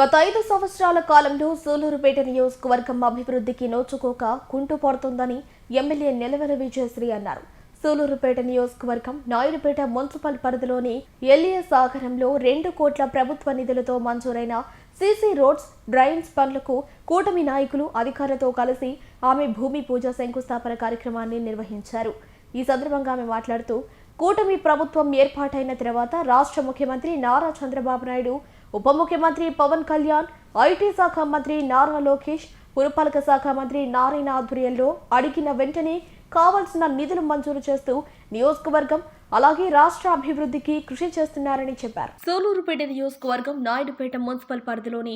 గత ఐదు సంవత్సరాల కాలంలో సూలూరుపేట నియోజకవర్గం అభివృద్ధికి నోచుకోక కుంటుపడుతోందని ఎమ్మెల్యే నిలవెల విజయశ్రీ అన్నారు. సూలూరుపేట నియోజకవర్గం నాయుడుపేట మున్సిపల్ పరిధిలోని ఎల్ఏ సాగరంలో రెండు కోట్ల ప్రభుత్వ నిధులతో మంజూరైన సీసీ రోడ్స్ డ్రైన్స్ పనులకు కూటమి నాయకులు అధికారులతో కలిసి ఆమె భూమి పూజ శంకుస్థాపన కార్యక్రమాన్ని నిర్వహించారు. ఈ సందర్భంగా ఆమె మాట్లాడుతూ కూటమి ప్రభుత్వం ఏర్పాటైన తర్వాత రాష్ట్ర ముఖ్యమంత్రి నారా చంద్రబాబు నాయుడు ఉప ముఖ్యమంత్రి పవన్ కళ్యాణ్ ఐటీ శాఖ మంత్రి నారా లోకేష్ పురపాలక శాఖ మంత్రి నారాయణ ఆధ్వర్యంలో అడిగిన వెంటనే కావాల్సిన నిధులు మంజూరు చేస్తూ నియోజకవర్గం అలాగే రాష్ట్ర అభివృద్ధికి కృషి చేస్తున్నారని చెప్పారు. సోలూరుపేట నియోజకవర్గం నాయుడుపేట మున్సిపల్ పరిధిలోని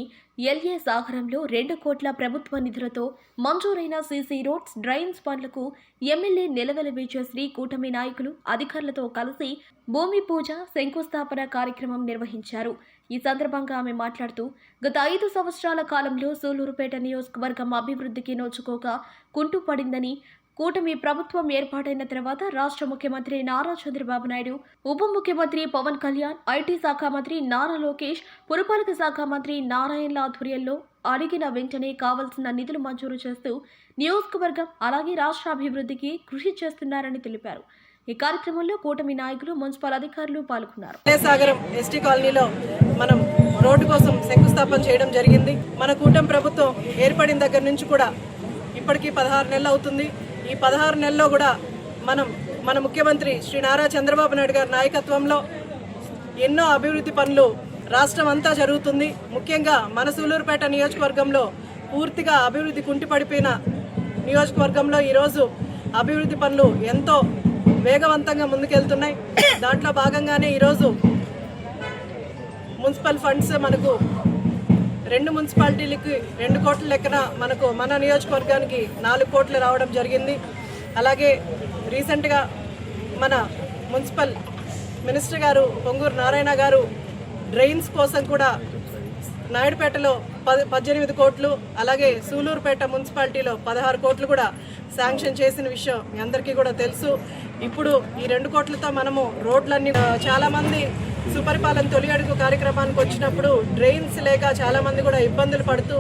ఎల్ఏ సాగరంలో రెండు కోట్ల ప్రభుత్వ నిధులతో మంజూరైన సీసీ రోడ్స్ డ్రైన్స్ పనులకు ఎమ్మెల్యే నిలవెల విజయశ్రీ కూటమి నాయకులు అధికారులతో కలిసి భూమి పూజ శంకుస్థాపన కార్యక్రమం నిర్వహించారు. ఈ సందర్భంగా ఆమె మాట్లాడుతూ గత ఐదు సంవత్సరాల కాలంలో సూలూరుపేట నియోజకవర్గం అభివృద్ధికి నోచుకోక కుంటుపడిందని కూటమి ప్రభుత్వం ఏర్పాటైన తర్వాత రాష్ట్ర ముఖ్యమంత్రి నారా చంద్రబాబు నాయుడు ఉప ముఖ్యమంత్రి పవన్ కళ్యాణ్ ఐటీ శాఖ మంత్రి నారా లోకేష్ పురపాలక శాఖ మంత్రి నారాయణల ఆధ్వర్యంలో అడిగిన వెంటనే కావలసిన నిధులు మంజూరు చేస్తూ నియోజకవర్గం అలాగే రాష్ట్ర అభివృద్ధికి కృషి చేస్తున్నారని తెలిపారు. ఈ కార్యక్రమంలో కూటమి నాయకులు మున్సిపల్ అధికారులు పాల్గొన్నారు. సాగరం ఎస్టీ కాలనీలో మనం రోడ్డు కోసం శంకుస్థాపన చేయడం జరిగింది. మన కూటమి ప్రభుత్వం ఏర్పడిన దగ్గర నుంచి కూడా ఇప్పటికీ పదహారు నెలలు అవుతుంది. ఈ పదహారు నెలల్లో కూడా మనం మన ముఖ్యమంత్రి శ్రీ నారా చంద్రబాబు నాయుడు గారి నాయకత్వంలో ఎన్నో అభివృద్ధి పనులు రాష్ట్రం అంతా జరుగుతుంది. ముఖ్యంగా మన సూలూరుపేట నియోజకవర్గంలో పూర్తిగా అభివృద్ధి కుంటిపడిపోయిన నియోజకవర్గంలో ఈరోజు అభివృద్ధి పనులు ఎంతో వేగవంతంగా ముందుకెళ్తున్నాయి. దాంట్లో భాగంగానే ఈరోజు మున్సిపల్ ఫండ్స్ మనకు రెండు మున్సిపాలిటీలకి రెండు కోట్ల లెక్కన మనకు మన నియోజకవర్గానికి నాలుగు కోట్లు రావడం జరిగింది. అలాగే రీసెంట్గా మన మున్సిపల్ మినిస్టర్ గారు పొంగూరు నారాయణ గారు డ్రైన్స్ కోసం కూడా నాయుడుపేటలో పది పద్దెనిమిది కోట్లు అలాగే సూలూరుపేట మున్సిపాలిటీలో పదహారు కోట్లు కూడా శాంక్షన్ చేసిన విషయం మీ అందరికీ కూడా తెలుసు. ఇప్పుడు ఈ రెండు కోట్లతో మనము రోడ్లన్నీ చాలామంది సుపరిపాలన తొలి అడుగు కార్యక్రమానికి వచ్చినప్పుడు డ్రైన్స్ లేక చాలామంది కూడా ఇబ్బందులు పడుతూ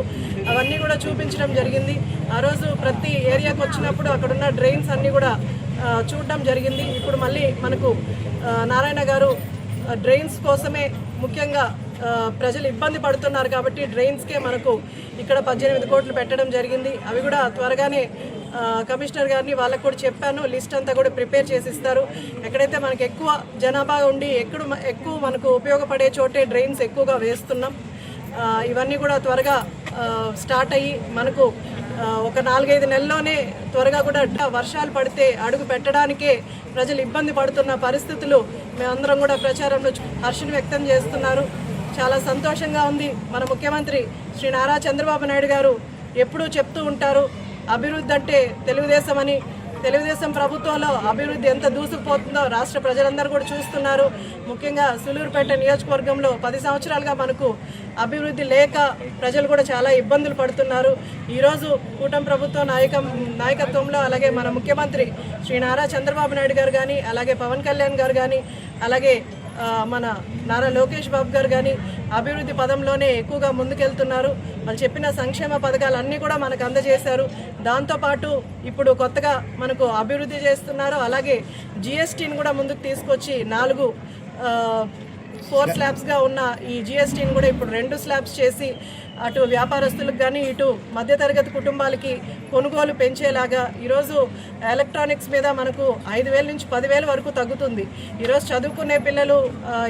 అవన్నీ కూడా చూపించడం జరిగింది. ఆ రోజు ప్రతి ఏరియాకి వచ్చినప్పుడు అక్కడున్న డ్రైన్స్ అన్నీ కూడా చూడడం జరిగింది. ఇప్పుడు మళ్ళీ మనకు నారాయణ గారు డ్రైన్స్ కోసమే ముఖ్యంగా ప్రజలు ఇబ్బంది పడుతున్నారు కాబట్టి డ్రైన్స్కే మనకు ఇక్కడ పద్దెనిమిది కోట్లు పెట్టడం జరిగింది. అవి కూడా త్వరగానే కమిషనర్ గారిని వాళ్ళకు కూడా చెప్పాను లిస్ట్ అంతా కూడా ప్రిపేర్ చేసి ఇస్తారు ఎక్కడైతే మనకు ఎక్కువ జనాభా ఉండి ఎక్కడ ఎక్కువ మనకు ఉపయోగపడే చోటే డ్రైన్స్ ఎక్కువగా వేస్తున్నాం. ఇవన్నీ కూడా త్వరగా స్టార్ట్ అయ్యి మనకు ఒక నాలుగైదు నెలల్లోనే త్వరగా కూడా వర్షాలు పడితే అడుగు పెట్టడానికే ప్రజలు ఇబ్బంది పడుతున్న పరిస్థితులు మేమందరం కూడా ప్రచారంలో హర్షను వ్యక్తం చేస్తున్నారు. చాలా సంతోషంగా ఉంది. మన ముఖ్యమంత్రి శ్రీ నారా చంద్రబాబు నాయుడు గారు ఎప్పుడూ చెప్తూ ఉంటారు అభివృద్ధి అంటే తెలుగుదేశం అని తెలుగుదేశం ప్రభుత్వంలో అభివృద్ధి ఎంత దూసుకుపోతుందో రాష్ట్ర ప్రజలందరూ కూడా చూస్తున్నారు. ముఖ్యంగా సులూరుపేట నియోజకవర్గంలో పది సంవత్సరాలుగా మనకు అభివృద్ధి లేక ప్రజలు కూడా చాలా ఇబ్బందులు పడుతున్నారు. ఈరోజు కూటమి ప్రభుత్వ నాయక నాయకత్వంలో అలాగే మన ముఖ్యమంత్రి శ్రీ నారా చంద్రబాబు నాయుడు గారు కానీ అలాగే పవన్ కళ్యాణ్ గారు కానీ అలాగే మన నారా లోకేష్ బాబు గారు కానీ అభివృద్ధి పదంలోనే ఎక్కువగా ముందుకెళ్తున్నారు. వాళ్ళు చెప్పిన సంక్షేమ పథకాలు అన్నీ కూడా మనకు అందజేశారు. దాంతోపాటు ఇప్పుడు కొత్తగా మనకు అభివృద్ధి చేస్తున్నారు. అలాగే జిఎస్టీని కూడా ముందుకు తీసుకొచ్చి నాలుగు ఫోర్ స్లాబ్స్గా ఉన్న ఈ జిఎస్టీని కూడా ఇప్పుడు రెండు స్లాబ్స్ చేసి అటు వ్యాపారస్తులకు కానీ ఇటు మధ్యతరగతి కుటుంబాలకి కొనుగోలు పెంచేలాగా ఈరోజు ఎలక్ట్రానిక్స్ మీద మనకు ఐదు వేల నుంచి పదివేల వరకు తగ్గుతుంది. ఈరోజు చదువుకునే పిల్లలు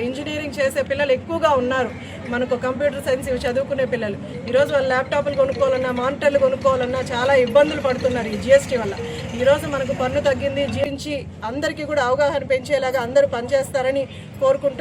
ఇంజనీరింగ్ చేసే పిల్లలు ఎక్కువగా ఉన్నారు. మనకు కంప్యూటర్ సైన్స్ ఇవి చదువుకునే పిల్లలు. ఈరోజు వాళ్ళు ల్యాప్టాప్లు కొనుక్కోవాలన్నా మానిటర్లు కొనుక్కోవాలన్నా చాలా ఇబ్బందులు పడుతున్నారు ఈ జిఎస్టీ వల్ల. ఈరోజు మనకు పన్ను తగ్గింది జీవించి అందరికీ కూడా అవగాహన పెంచేలాగా అందరూ పనిచేస్తారని కోరుకుంటూ